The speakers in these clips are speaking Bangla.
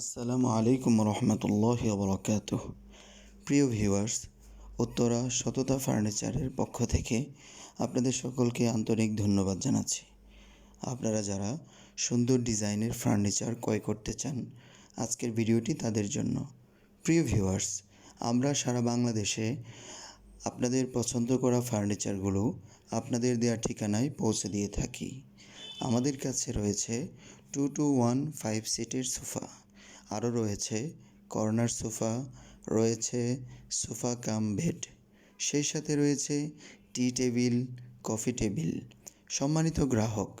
আসসালামু আলাইকুম রহমতুল্লাহ বরকাত প্রিয় ভিউয়ার্স, উত্তরা সততা ফার্নিচারের পক্ষ থেকে আপনাদের সকলকে আন্তরিক ধন্যবাদ জানাচ্ছি। আপনারা যারা সুন্দর ডিজাইনের ফার্নিচার ক্রয় করতে চান, আজকের ভিডিওটি তাদের জন্য। প্রিয় ভিউয়ার্স, আমরা সারা বাংলাদেশে আপনাদের পছন্দ করা ফার্নিচারগুলো আপনাদের দেওয়া ঠিকানায় পৌঁছে দিয়ে থাকি। আমাদের কাছে রয়েছে টু টু ওয়ান ফাইভ সিটের সোফা। আরও রয়েছে, কর্নার সোফা, রয়েছে সোফা কাম বেড। সেই সাথে রয়েছে টি টেবিল, কফি টেবিল। সম্মানিত গ্রাহক,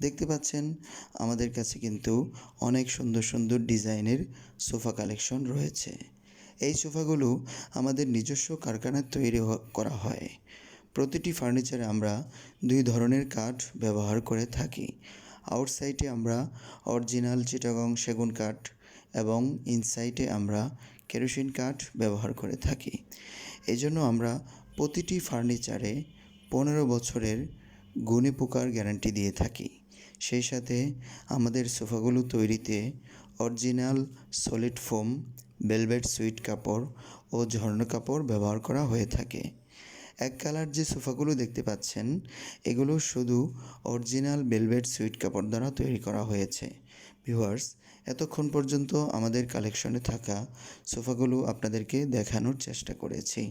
দেখতে পাচ্ছেন আমাদের কাছে কিন্তু অনেক সুন্দর সুন্দর ডিজাইনের সোফা কালেকশন রয়েছে। এই সোফাগুলো আমাদের নিজস্ব কারখানায় তৈরি করা হয়। প্রতিটি ফার্নিচারে আমরা দুই ধরনের কাঠ ব্যবহার করে থাকি। আউটসাইডে আমরা অরিজিনাল চিটাগং সেগুন কাঠ এবং ইনসাইটে আমরা কেরোসিন কাঠ ব্যবহার করে থাকি। এজন্য আমরা প্রতিটি ফার্নিচারে পনেরো বছরের গুণে পোকার গ্যারান্টি দিয়ে থাকি। সেই সাথে আমাদের সোফাগুলো তৈরিতে original solid foam, velvet suit কাপড় ও ঝর্ণা কাপড় ব্যবহার করা হয়ে থাকে। এক কালার যে সোফাগুলো দেখতে পাচ্ছেন, এগুলো শুধু অরিজিনাল ভেলভেট সুইট কাপড় দ্বারা তৈরি করা হয়েছে। ভিউয়ার্স এতক্ষণ পর্যন্ত আমাদের কালেকশনে থাকা সোফাগুলো আপনাদেরকে দেখানোর চেষ্টা করেছি।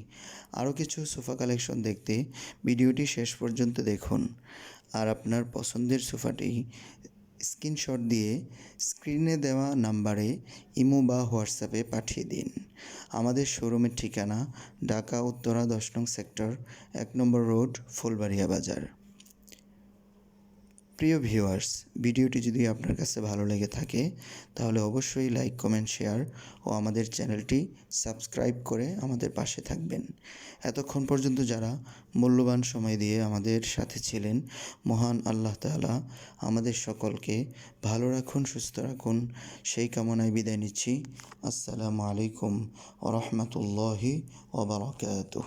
আরও কিছু সোফা কালেকশন দেখতে ভিডিওটি শেষ পর্যন্ত দেখুন। আর আপনার পছন্দের সোফাটি স্ক্রিনশট দিয়ে স্ক্রিনে দেওয়া নাম্বারে ইমো বা হোয়াটসঅ্যাপে পাঠিয়ে দিন। আমাদের শোরুমের ঠিকানা ঢাকা, উত্তরা, দশ নং সেক্টর এক নম্বর রোড ফুলবাড়িয়া বাজার। প্রিয় ভিউয়ার্স, ভিডিওটি যদি আপনার কাছে ভালো লেগে থাকে, তাহলে অবশ্যই লাইক, কমেন্ট, শেয়ার ও আমাদের চ্যানেলটি সাবস্ক্রাইব করে আমাদের পাশে থাকবেন। এতক্ষণ পর্যন্ত যারা মূল্যবান সময় দিয়ে আমাদের সাথে ছিলেন, মহান আল্লাহ তাআলা আমাদের সকলকে ভালো রাখুন, সুস্থ রাখুন। সেই কামনায় বিদায় নিচ্ছি। আসসালামু আলাইকুম ও রহমতুল্লাহি ওবরাকাতুহ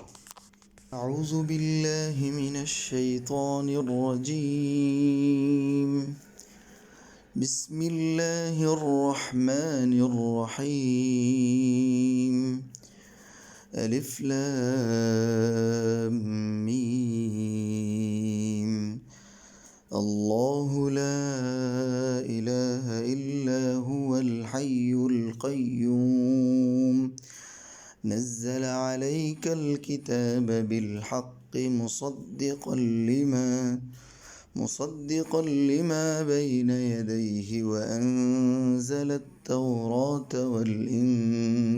أعوذ بالله من الشيطان الرجيم. بسم الله الرحمن الرحيم. ألف لام ميم. الله لا إله إلا هو الحي القيوم. نزل عليك الكتاب بالحق مصدقا لما مصدقا لما بين يديه وأنزل التوراة والإنجيل.